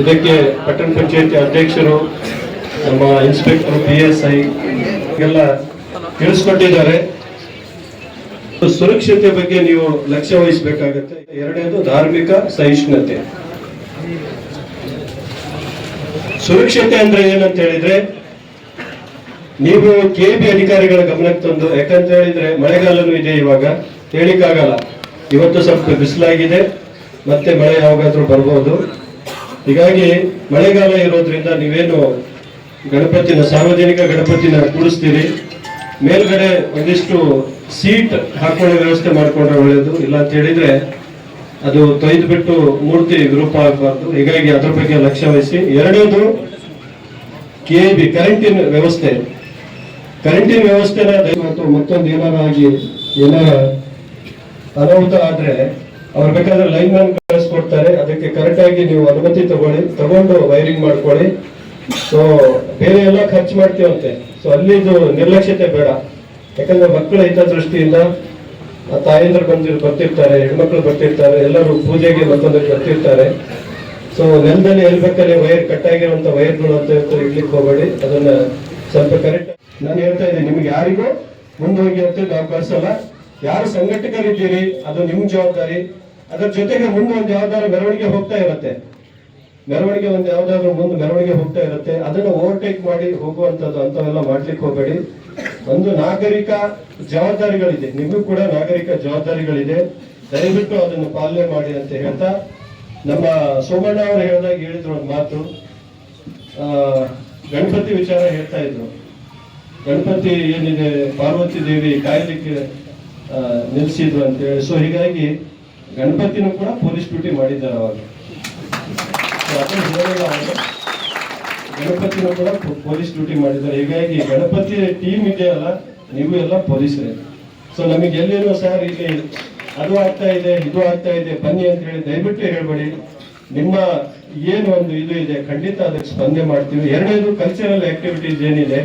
ಇದಕ್ಕೆ ಪಟ್ಟಣ ಪಂಚಾಯತಿ ಅಧ್ಯಕ್ಷರು, ನಮ್ಮ ಇನ್ಸ್ಪೆಕ್ಟರ್ ಪಿ ಎಸ್ ಐ ಎಲ್ಲ ತಿಳಿಸ್ಕೊಟ್ಟಿದ್ದಾರೆ. ಸುರಕ್ಷತೆ ಬಗ್ಗೆ ನೀವು ಲಕ್ಷ್ಯ ವಹಿಸಬೇಕಾಗತ್ತೆ. ಎರಡನೇದು ಧಾರ್ಮಿಕ ಸಹಿಷ್ಣುತೆ. ಸುರಕ್ಷತೆ ಅಂದ್ರೆ ಏನಂತ ಹೇಳಿದ್ರೆ, ನೀವು ಕೆ ಬಿ ಅಧಿಕಾರಿಗಳ ಗಮನಕ್ಕೆ ತಂದು, ಯಾಕಂತ ಹೇಳಿದ್ರೆ ಮಳೆಗಾಲನೂ ಇದೆ ಇವಾಗ ಹೇಳಿಕ್ಕಾಗಲ್ಲ ಇವತ್ತು ಸ್ವಲ್ಪ ಬಿಸಿಲಾಗಿದೆ, ಮತ್ತೆ ಮಳೆ ಯಾವಾಗಾದ್ರೂ ಬರ್ಬೋದು. ಹೀಗಾಗಿ ಮಳೆಗಾಲ ಇರೋದ್ರಿಂದ ನೀವೇನು ಗಣಪತಿನ, ಸಾರ್ವಜನಿಕ ಗಣಪತಿನ ಕೂಡಿಸ್ತೀರಿ. ಮೇಲ್ಗಡೆ ಒಂದಿಷ್ಟು ಸೀಟ್ ಹಾಕೊಳ್ಳೋ ವ್ಯವಸ್ಥೆ ಮಾಡ್ಕೊಂಡ್ರೆ ಒಳ್ಳೇದು. ಇಲ್ಲ ಅಂತ ಹೇಳಿದ್ರೆ ಅದು ತೊಯ್ದು ಬಿಟ್ಟು ಮೂರ್ತಿ ವಿರೂಪ ಆಗಬಾರ್ದು. ಹೀಗಾಗಿ ಅದ್ರ ಬಗ್ಗೆ ಲಕ್ಷ್ಯ ವಹಿಸಿ. ಎರಡನೇದು ಕೆ ಬಿ ಕರೆಂಟಿನ ವ್ಯವಸ್ಥೆ. ಕರೆಂಟಿನ ವ್ಯವಸ್ಥೆನ ದಯ- ಮತ್ತೊಂದು ಏನಾರಾಗಿ ಏನಾರ ಅನಾಹುತ ಆದ್ರೆ ಅವ್ರು ಬೇಕಾದ್ರೆ ಲೈನ್ ಮ್ಯಾನ್ ಕಳಿಸ್ಕೊಡ್ತಾರೆ ಅದಕ್ಕೆ ಕರೆಕ್ಟ್ ಆಗಿ ನೀವು ಅನುಮತಿ ತಗೊಳ್ಳಿ. ತಗೊಂಡು ವೈರಿಂಗ್ ಮಾಡ್ಕೊಳ್ಳಿ. ಸೊ ಬೇರೆ ಎಲ್ಲ ಖರ್ಚು ಮಾಡ್ತೀವಂತೆ. ಸೊ ಅಲ್ಲಿದು ನಿರ್ಲಕ್ಷ್ಯತೆ ಬೇಡ. ಯಾಕಂದ್ರೆ ಮಕ್ಕಳ ಹಿತದೃಷ್ಟಿಯಿಂದ ತಾಯಂದ್ರು ಬಂದಿರು ಬರ್ತಿರ್ತಾರೆ, ಹೆಣ್ಮಕ್ಳು ಬರ್ತಿರ್ತಾರೆ, ಎಲ್ಲರೂ ಪೂಜೆಗೆ ಮತ್ತೊಂದಕ್ಕೆ ಬರ್ತಿರ್ತಾರೆ. ಸೊ ನೆಲದಲ್ಲಿ ಎಲ್ಲಿ ಬೇಕಾದ್ರೆ ವೈರ್ ಕಟ್ ಆಗಿರುವಂತ ವೈರ್ಗಳು ಅಂತ ಹೇಳ್ತಾರೆ, ಇಡ್ಲಿಕ್ಕೆ ಹೋಗಬೇಡಿ. ಅದನ್ನ ಸ್ವಲ್ಪ ಕರೆಕ್ಟ್ ನಾನು ಹೇಳ್ತಾ ಇದ್ದೀನಿ, ನಿಮ್ಗೆ ಯಾರಿಗೂ ಮುಂದೋಗಿ ಅಂತ ನಾವು ಕಳ್ಸಲ್ಲ ಯಾರು ಸಂಘಟಕರಿದ್ದೀರಿ, ಅದು ನಿಮ್ ಜವಾಬ್ದಾರಿ. ಅದರ ಜೊತೆಗೆ ಮುಂದೆ ಒಂದು ಯಾವ್ದಾದ್ರು ಮೆರವಣಿಗೆ ಹೋಗ್ತಾ ಇರುತ್ತೆ. ಮೆರವಣಿಗೆ ಒಂದು ಯಾವ್ದಾದ್ರು ಮುಂದೆ ಮೆರವಣಿಗೆ ಹೋಗ್ತಾ ಇರುತ್ತೆ. ಅದನ್ನ ಓವರ್ಟೇಕ್ ಮಾಡಿ ಹೋಗುವಂತದ್ದು ಅಂತವೆಲ್ಲ ಮಾಡ್ಲಿಕ್ಕೆ ಹೋಗಬೇಡಿ. ಒಂದು ನಾಗರಿಕ ಜವಾಬ್ದಾರಿಗಳಿದೆ. ನಿಮಗೂ ಕೂಡ ನಾಗರಿಕ ಜವಾಬ್ದಾರಿಗಳಿದೆ. ದಯವಿಟ್ಟು ಅದನ್ನು ಪಾಲನೆ ಮಾಡಿ ಅಂತ ಹೇಳ್ತಾ, ನಮ್ಮ ಸೋಮಣ್ಣ ಅವರು ಹೇಳಿದಾಗ ಹೇಳಿದ್ರು ಒಂದು ಮಾತು. ಗಣಪತಿ ವಿಚಾರ ಹೇಳ್ತಾ ಇದ್ರು. ಗಣಪತಿ ಏನಿದೆ? ಪಾರ್ವತಿ ದೇವಿ ಕಾಯ್ಲಿಕ್ಕೆ ನಿಲ್ಲಿಸಿದ್ರು ನಿಲ್ಸಿದ್ರು ಅಂತ ಹೇಳಿ. ಸೊ ಹೀಗಾಗಿ ಗಣಪತಿನೂ ಕೂಡ ಪೊಲೀಸ್ ಡ್ಯೂಟಿ ಮಾಡಿದ್ದಾರೆ ಅವ್ರು. ಗಣಪತಿನೂ ಕೂಡ ಪೊಲೀಸ್ ಡ್ಯೂಟಿ ಮಾಡಿದ್ದಾರೆ. ಹೀಗಾಗಿ ಗಣಪತಿ ಟೀಮ್ ಇದೆಯಲ್ಲ ನೀವು ಎಲ್ಲ ಪೊಲೀಸರೇ. ಸೊ ನಮಗೆ ಎಲ್ಲೇನೋ ಸರ್ ಇಲ್ಲಿ ಅದು ಆಗ್ತಾ ಇದೆ, ಇದು ಆಗ್ತಾ ಇದೆ, ಬನ್ನಿ ಅಂತ ಹೇಳಿ ದಯವಿಟ್ಟು ಹೇಳ್ಬೇಡಿ. ನಿಮ್ಮ ಏನು ಒಂದು ಇದು ಇದೆ, ಖಂಡಿತ ಅದಕ್ಕೆ ಸ್ಪಂದನೆ ಮಾಡ್ತೀವಿ. ಎರಡನೇದು ಕಲ್ಚರಲ್ ಆಕ್ಟಿವಿಟೀಸ್ ಏನಿದೆ,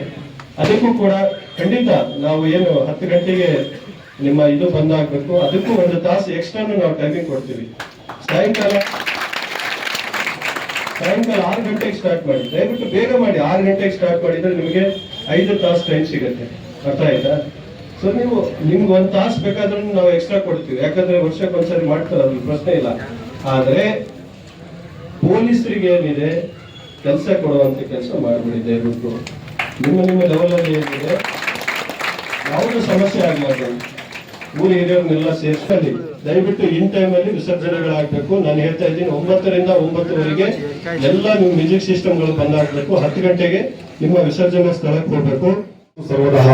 ಅದಕ್ಕೂ ಕೂಡ ಖಂಡಿತ ನಾವು ಏನು ಹತ್ತು ಗಂಟೆಗೆ ನಿಮ್ಮ ಇದು ಬಂದಾಗಬೇಕು. ಅದಕ್ಕೂ ಒಂದು ತಾಸು ಎಕ್ಸ್ಟ್ರಾನು ನಾವು ಟೈಮಿಂಗ್ ಕೊಡ್ತೀವಿ. ಸಾಯಂಕಾಲ ಸಾಯಂಕಾಲ ಆರು ಗಂಟೆಗೆ ಸ್ಟಾರ್ಟ್ ಮಾಡಿ. ದಯವಿಟ್ಟು ಬೇಗ ಮಾಡಿ. ಆರು ಗಂಟೆಗೆ ಸ್ಟಾರ್ಟ್ ಮಾಡಿದ್ರೆ ನಿಮಗೆ ಐದು ತಾಸು ಟೈಮ್ ಸಿಗುತ್ತೆ. ಅರ್ಥ ಆಯ್ತಾ? ಸೊ ನೀವು ನಿಮ್ಗೆ ಒಂದು ತಾಸು ಬೇಕಾದ್ರೂ ನಾವು ಎಕ್ಸ್ಟ್ರಾ ಕೊಡ್ತೀವಿ. ಯಾಕಂದ್ರೆ ವರ್ಷಕ್ಕೆ ಒಂದ್ಸರಿ ಮಾಡ್ತಾರೆ ಅದ್ರ ಪ್ರಶ್ನೆ ಇಲ್ಲ. ಆದರೆ ಪೊಲೀಸರಿಗೆ ಏನಿದೆ? ಕೆಲಸ ಕೊಡುವಂತ ಕೆಲಸ ಮಾಡಿಬಿಡಿ ದಯವಿಟ್ಟು ನಿಮ್ಮ ನಿಮ್ಮ ಲೆವೆಲ್ ಅಲ್ಲಿ ಏನಿದೆ? ಯಾವುದು ಸಮಸ್ಯೆ ಆಗಲಾರ್ದು ಊರ ಹಿರಿಯರನ್ನೆಲ್ಲ ಸೇರಿಸ್ಕೊಳ್ಳಿ ದಯವಿಟ್ಟು ಇನ್ ಟೈಮ್ ಅಲ್ಲಿ ವಿಸರ್ಜನೆಗಳಾಗಬೇಕು. ನಾನು ಹೇಳ್ತಾ ಇದ್ದೀನಿ, ಒಂಬತ್ತರಿಂದ ಒಂಬತ್ತುವರೆಗೆ ಎಲ್ಲ ನೀವು ಮ್ಯೂಸಿಕ್ ಸಿಸ್ಟಮ್ಗಳು ಬಂದಾಗಬೇಕು. ಹತ್ತು ಗಂಟೆಗೆ ನಿಮ್ಮ ವಿಸರ್ಜನಾ ಸ್ಥಳಕ್ಕೆ ಹೋಗಬೇಕು. ಸರ್ವತಃ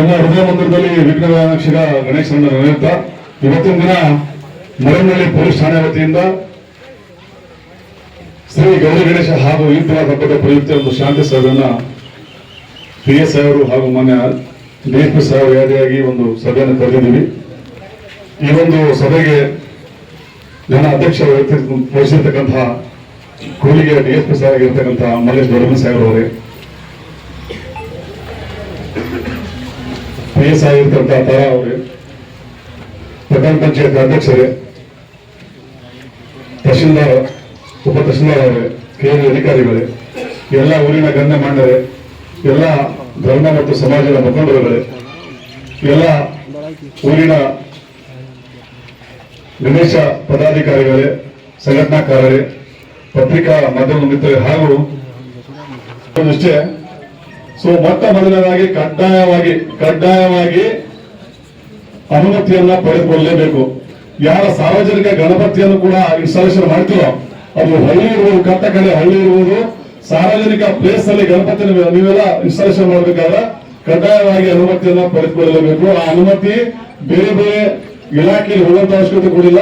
ಎಲ್ಲ ಹೃದಯ ಮಂದಿರದಲ್ಲಿ ವಿಘ್ನವಿನಾಯಕ ಗಣೇಶನ ನೆನೆಯುತ್ತಾ ಇವತ್ತಿನ ದಿನ ಮರಣಿನಲ್ಲಿ ಪೊಲೀಸ್ ಠಾಣೆ ವತಿಯಿಂದ ಶ್ರೀ ಗೌರಿ ಗಣೇಶ ಹಾಗೂ ಈ ಹಬ್ಬದ ಪ್ರಯುಕ್ತ ಒಂದು ಶಾಂತಿ ಸಭೆಯನ್ನ ಪಿ ಎಸ್ ಅವರು ಹಾಗೂ ಮಾನ್ಯ ಡಿಎಸ್ಪಿ ಸಾಹೇಬ್ ಯಾದಿಯಾಗಿ ಒಂದು ಸಭೆಯನ್ನು ಕರೆದಿದ್ದೀವಿ. ಈ ಒಂದು ಸಭೆಗೆ ನನ್ನ ಅಧ್ಯಕ್ಷ ವಹಿಸಿರ್ತಕ್ಕಂತಹ ಕೂಲಿಗೆ ಡಿಎಸ್ಪಿ ಸಾಹೇಬ್ ಆಗಿರ್ತಕ್ಕಂತಹ ಮಲ್ಲೇಶ್ ದೊರಮನ್ ಸಾಹೇಬ್ ಅವರೇ. ಪಿ ಎಸ್ ಆಗಿರ್ತಕ್ಕಂಥ ತಾರಾ ಅವರೇ ಪಟ್ಟಣ ಪಂಚಾಯತ್ ಅಧ್ಯಕ್ಷರೇ, ತಹಶೀಲ್ದಾರ್, ಉಪ ತಹಶೀಲ್ದಾರ್ ಅವರೇ ಕೇಂದ್ರ ಅಧಿಕಾರಿಗಳೇ, ಎಲ್ಲ ಊರಿನ ಗಣ್ಯ ಗಣ್ಯಮಾನ್ಯರೇ, ಎಲ್ಲ ಧರ್ಮ ಮತ್ತು ಸಮಾಜದ ಮುಖಂಡರುಗಳೇ, ಎಲ್ಲ ಊರಿನ ಗಣೇಶ ಪದಾಧಿಕಾರಿಗಳೇ, ಸಂಘಟನಾಕಾರರೇ, ಪತ್ರಿಕಾ ಮಾಧ್ಯಮ ಮಿತ್ರರೇ ಹಾಗೂ ಅಷ್ಟೇ ಸೊ ಮೊಟ್ಟ ಮೊದಲನೇದಾಗಿ ಕಡ್ಡಾಯವಾಗಿ ಕಡ್ಡಾಯವಾಗಿ ಅನುಮತಿಯನ್ನ ಪಡೆದುಕೊಳ್ಳಲೇಬೇಕು. ಯಾರ ಸಾರ್ವಜನಿಕ ಗಣಪತಿಯನ್ನು ಕೂಡ ಇನ್ಸ್ಟಾಲೇಷನ್ ಮಾಡ್ತೀರೋ ಅದು ಹಳ್ಳಿ ಇರುವುದು ಕಟ್ಟ ಕಡೆ ಹಳ್ಳಿ ಇರುವುದು ಸಾರ್ವಜನಿಕ ಪ್ಲೇಸ್ ಅಲ್ಲಿ ಗಣಪತಿ ನೀವೆಲ್ಲ ಇನ್ಸ್ಟಾಲೇಷನ್ ಮಾಡಬೇಕಾದ್ರೆ ಕಡ್ಡಾಯವಾಗಿ ಅನುಮತಿಯನ್ನ ಪಡೆದುಕೊಳ್ಳಲೇಬೇಕು ಆ ಅನುಮತಿ ಬೇರೆ ಬೇರೆ ಇಲಾಖೆಯಲ್ಲಿ ಹೋಗುವಂತ ಅವಶ್ಯಕತೆ ಕೂಡಿಲ್ಲ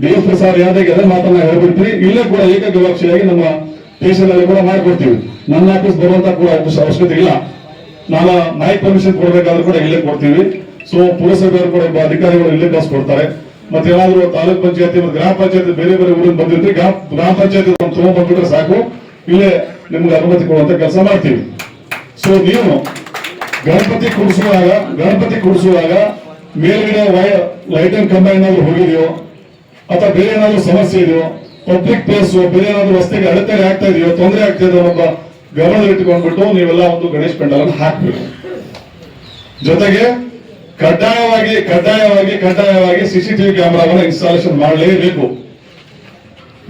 ಡಿ ಎಸ್ ಪ್ರಸಾದ್ ಯಾದವ್ ಎಲ್ಲ ಮಾತನ್ನ ಹೇಳ್ಬಿಡ್ತೀವಿ ಇಲ್ಲೇ ಕೂಡ ಏಕಗವಾಕ್ಷಿಯಾಗಿ ನಮ್ಮ ಸ್ಟೇಷನ್ ಅಲ್ಲಿ ಕೂಡ ಮಾಡಿಕೊಡ್ತೀವಿ. ನನ್ನ ಆಫೀಸ್ ಬರುವಂತ ಕೂಡ ಅವಶ್ಯ- ಅವಶ್ಯಕತೆ ಇಲ್ಲ. ನಾನು ನಾಯ್ಕ್ ಪರ್ಮಿಷನ್ ಕೊಡಬೇಕಾದ್ರೂ ಕೂಡ ಇಲ್ಲೇ ಕೊಡ್ತೀವಿ. ಸೊ ಪುರಸಭೆಯವರು ಕೂಡ ಅಧಿಕಾರಿಗಳು ಇಲ್ಲೇ ಕೊಡ್ತಾರೆ. ಮತ್ತೆ ಏನಾದ್ರು ತಾಲೂಕ್ ಪಂಚಾಯತಿ ಮತ್ತು ಗ್ರಾಮ ಪಂಚಾಯತಿ ಬೇರೆ ಬೇರೆ ಊರಿಂದ ಬಂದಿರ್ತೀವಿ ಗ್ರಾಮ ಪಂಚಾಯತಿ ತುಂಬ ತಗೊಂಡ್ಬಂದ್ಬಿಟ್ರೆ ಸಾಕು. ಇಲ್ಲೇ ನಿಮ್ಗೆ ಅನುಮತಿ ಕೊಡುವಂತ ಕೆಲಸ ಮಾಡ್ತೀವಿ. ಸೊ ನೀವು ಗಣಪತಿ ಕುಡಿಸುವಾಗ ಗಣಪತಿ ಕುಡಿಸುವಾಗ ಮೇಲ್ಗಡೆ ವೈ ಲೈಟಿಂಗ್ ಕಂಬ ಏನಾದ್ರು ಹೋಗಿದೆಯೋ, ಅಥವಾ ಬೇರೆ ಏನಾದ್ರು ಸಮಸ್ಯೆ ಇದೆಯೋ ಪಬ್ಲಿಕ್ ಪ್ಲೇಸ್ ಬೇರೆ ಏನಾದ್ರು ರಸ್ತೆಗೆ ಅಡೆತಡೆ ಆಗ್ತಾ ಇದೆಯೋ, ತೊಂದರೆ ಆಗ್ತಾ ಇದೆಯೋ ಒಬ್ಬ ಗಮನ ಗಮನದಲ್ಲಿಟ್ಟುಕೊಂಡ್ಬಿಟ್ಟು ನೀವೆಲ್ಲ ಒಂದು ಗಣೇಶ್ ಪೆಂಡಲ್ ಹಾಕ್ಬೇಕು. ಜೊತೆಗೆ ಕಡ್ಡಾಯವಾಗಿ ಕಡ್ಡಾಯವಾಗಿ ಕಡ್ಡಾಯವಾಗಿ ಸಿಸಿಟಿವಿ ಕ್ಯಾಮರಾವನ್ನು ಇನ್ಸ್ಟಾಲೇಷನ್ ಮಾಡಲೇಬೇಕು.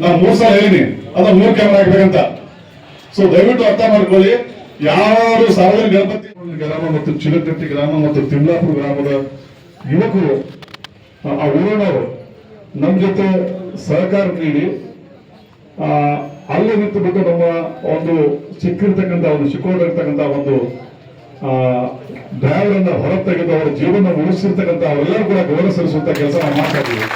ನಾನು ಮೂರ್ ಸಲ ಹೇಳಿನಿ. ಅದ ಮೂರ್ ಕ್ಯಾಮೆರಾ ಹಾಕ್ಬೇಕಂತ. ಸೊ ದಯವಿಟ್ಟು ಅರ್ಥ ಮಾಡ್ಕೊಳ್ಳಿ. ಯಾರು ಸಾವಿರ ಗಣಪತಿ ಗ್ರಾಮ ಮತ್ತು ಚಿಲಕಟ್ಟಿ ಗ್ರಾಮ ಮತ್ತು ತಿಮ್ಲಾಪುರ ಗ್ರಾಮದ ಯುವಕರು, ಆ ಊರಿನವರು ನಮ್ಮ ಜೊತೆ ಸಹಕಾರ ನೀಡಿ ಅಲ್ಲಿ ನಿಂತು ಬಿಟ್ಟು ನಮ್ಮ ಒಂದು ಸಿಕ್ಕಿರ್ತಕ್ಕಂಥ ಒಂದು ಸಿಕ್ಕೊಂಡಿರ್ತಕ್ಕಂಥ ಒಂದು ಡ್ರೈವರ್ ಅನ್ನ ಹೊರ ತೆಗೆದು ಅವರ ಜೀವನ ಉಳಿಸಿರ್ತಕ್ಕಂಥ ಅವರೆಲ್ಲರೂ ಕೂಡ ಗೌರವ ಸಲ್ಲಿಸುವಂತ ಕೆಲಸ ನಾವು ಮಾಡ್ತಾ ಇದ್ದೀವಿ.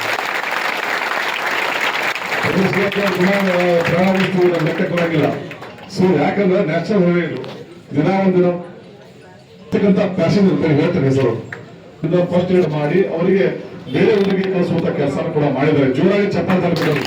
ಪ್ರಾರಂಭಿಸುವ ಲೆಕ್ಕಕ್ಕೆ ಬರಂಗಿಲ್ಲ ಸೊ ಯಾಕಂದ್ರೆ ನ್ಯಾಚುರಲ್ ಹೈವೇ ಇದು ದಿನ ಒಂದಿನ ಇರ್ತಕ್ಕಂಥ ಅಂತ ಹೇಳ್ತಾರೆ ಹೆಸರು. ಇದನ್ನ ಫಸ್ಟ್ ಏಡ್ ಮಾಡಿ, ಅವರಿಗೆ ಬೇರೆ ಊರಿಗೆ ಕಳಿಸುವಂತ ಕೆಲಸ ಕೂಡ ಮಾಡಿದ್ದಾರೆ. ಜೋರಾಗಿ ಚಪ್ಪಾಳೆ ತಲುಪಿದರು